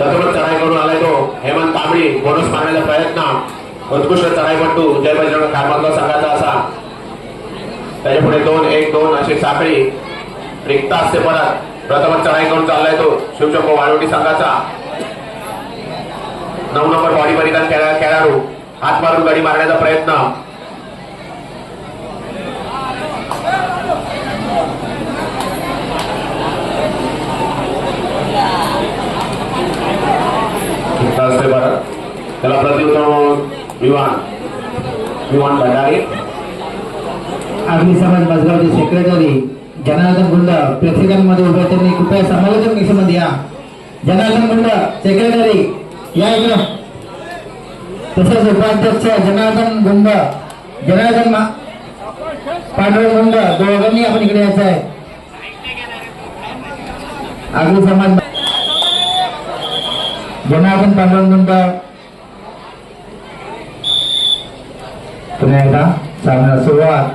प्रथमच चढाई करून आलाय तो. हेमंत तांबडी बोनस मारण्याचा प्रयत्न. उत्कृष्ट चढाईपट्टू जय बजरंग कारमांगव संघाचा असा. त्याच्या पुढे दोन एक दोन अशी साखळी. रिक्त असते परत. प्रथमच चढाई करून चाललाय तो. शिवशंभू वाळवटी संघाचा. नऊ नंबर बॉडी परिधान खेळाडू. हात मारून गडी मारण्याचा प्रयत्न. त्याला प्रतिउत्तर म्हणून विमान विमान भंडारी अग्निशमन बसगावचे सेक्रेटरी जनार्दन गुंड प्रेक्षकांमध्ये उभे आहेत. त्यांनी कृपया समालोचन कक्षामध्ये या जनार्दन गुंड सेक्रेटरी या इकडं तसेच उपाध्यक्ष जनार्दन गुंड जनार्दन मा- पांडुरंग गुंड दोघांनी आपण इकडे यायचं आहे अग्निशमन जनार्दन पांडुरंग गुंड पुन्हा एकदा सामना सुरुवात.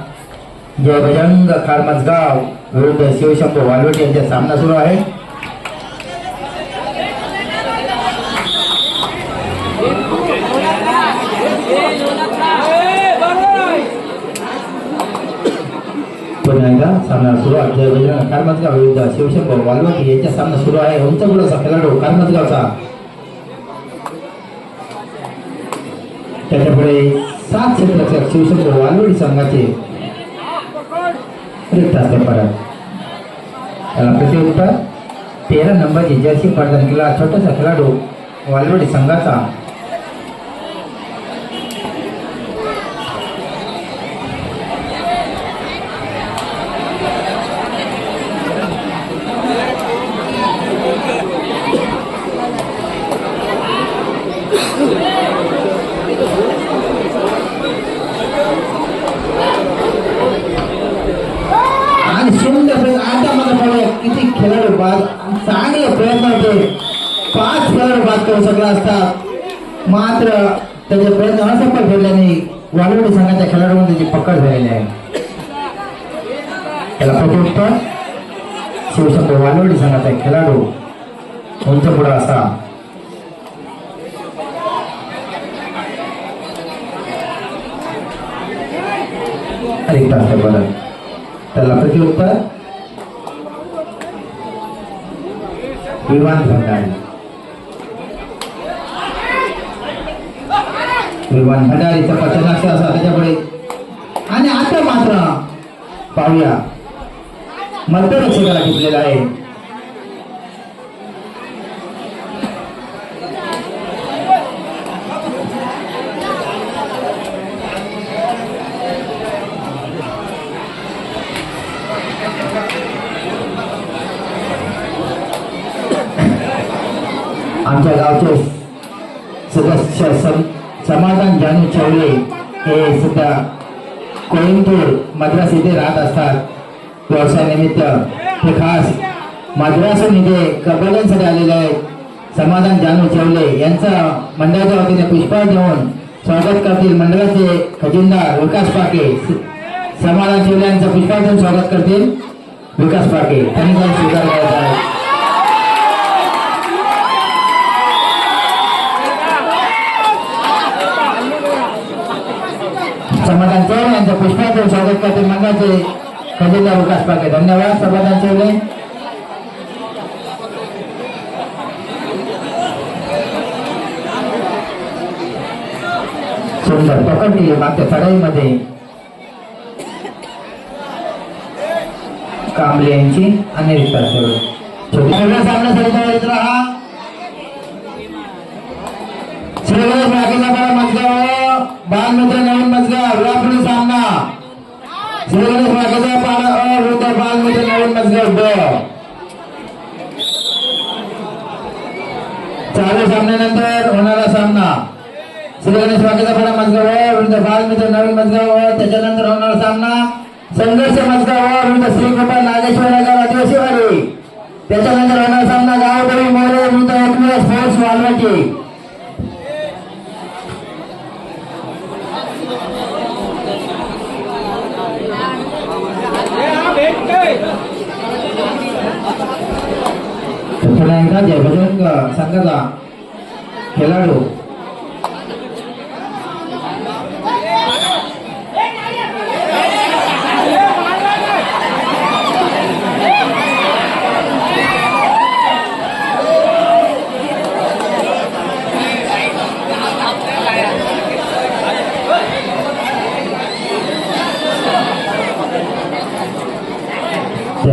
जय बजरंग खारमजगाव विरुद्ध शिवशंभू वालवट यांचा सामना सुरू आहे. पुन्हा एकदा सामना सुरू आहे. जय बजरंग खारमजगाव विरुद्ध शिवशंभू वालवट यांचा सामना सुरू आहे. उंच पुढचा खेळाडू खारमजगावचा. त्याच्यापुढे सात क्षेत्ररक्षक शिवशंभू वालवडी संघाचे रिक्त असते परत. त्याला तेरा नंबरची जर्सी प्रदान केला छोटासा खेळाडू वालवडी संघाचा आणि सुंदर प्रयत्न आता मला पाहूया किती खेळाडू बाद चांगले पाच खेळाडू बाद करू शकला असतात मात्र त्याचे प्रयत्न असफल ठरल्याने वालवडी संघाच्या खेळाडूंनी त्याची पकड झालेली आहे. त्याला प्रत्युत्तर शिवशंकर वालवडी संघाचा खेळाडू उंच पुढे असा अरे तास त्याला प्रतिउत्तर विमान भंडारी. विमान भंडारीचा पचनाक्ष असा त्याच्यापुढे आणि आता मात्र पाहूया. मध्यरक्षकाला घेतलेला आहे. आमच्या गावचे सदस्य सम समाधान जानू चवले हे सध्या कोईमतूर मद्रास येथे राहत असतात. व्यवसायानिमित्त ते खास मद्रासून इथे कबड्यांसाठी आलेले आहेत. समाधान जानू चवले यांचं मंडळाच्या वतीने पुष्पहार देऊन स्वागत करतील मंडळाचे खजिनदार विकास पाके. समाधान चवले यांचं पुष्पहार देऊन स्वागत करतील विकास पाके. त्यांनी स्वीकार करायचा आहे समाधान चौले यांचं पुष्पाचं स्वागत करते मंडळाचे खजिनदार विकास पाके. धन्यवाद समाधान चौले सुंदर पकडली मागच्या चढाईमध्ये. कांबळे यांची आणि विकास सगळ्या सामन्यासाठी तयारीत राहा. श्रीगणेश राखेचा बाळ मजगाव. बालमित्र नवीन मजगाव. श्रीगणेश राखेचा पाडा अ विरुद्धमध्ये नवीन मजगाव ब चालू सामन्यानंतर होणारा सामना श्री गणेश वाकेचा पाडा मजगाव अ विरुद्ध बालमित्र नवीन मजगाव त्याच्यानंतर होणारा सामना संघर्ष मजगाव अ विरुद्ध श्रीकृपा नागेश्वर नगर आदिवासीवाडी त्याच्यानंतर होणारा सामना गावकरी मोरे विरुद्ध एकमेव स्पोर्ट्स वालवाटी पुन्हा एकदा जय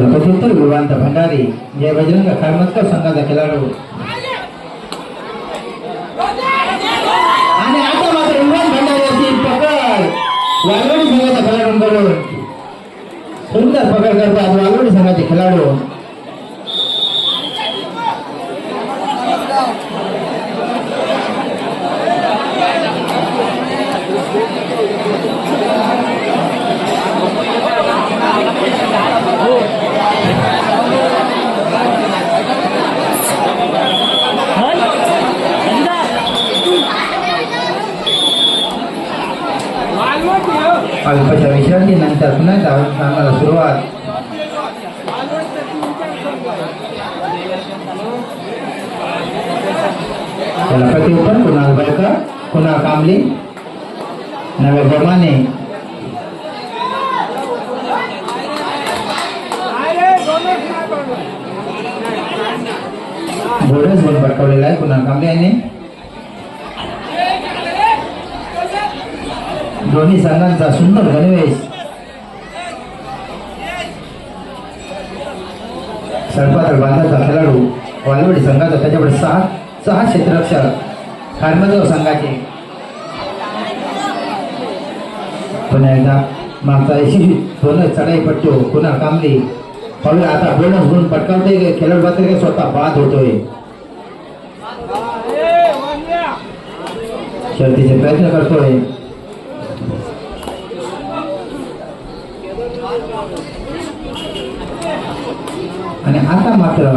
बजरंग विवांत भंडारी. जय बजरंग खारमतकर संघाचा खेळाडू. आणि आता मात्र विवांत भंडारी अशी पकड. वालवडी संघाच्या खेळाडूंकडून सुंदर पकड करतात वालवडी संघाचे खेळाडू. अल्पशा विश्रांतीनंतर पुन्हा धावून सामन्याला सुरुवात त्याला प्रत्युत्तर कुणाल बळकर कुणाल कांबळे नव्या जमाने बोनस गुण पटकवलेला आहे कुणाल कांबळे यांनी दोन्ही संघांचा सुंदर गणवेश. सडपातळ बांधाचा खेळाडू वालवडी संघाचा त्याच्याकडे सहा सहा क्षेत्ररक्षक खारमदेव संघाचे. पुन्हा एकदा मागचा यशस्वी बोनस चढाईपट्टू पुन्हा कामली. पाहूया आता बोनस म्हणून पटकावते खेळाडू मात्र स्वतः बाद होतोय. शर्तीचे प्रयत्न करतोय. आणि आता मात्र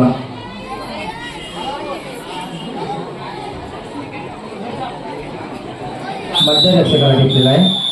मध्यरक्षकाला घेतलेला आहे.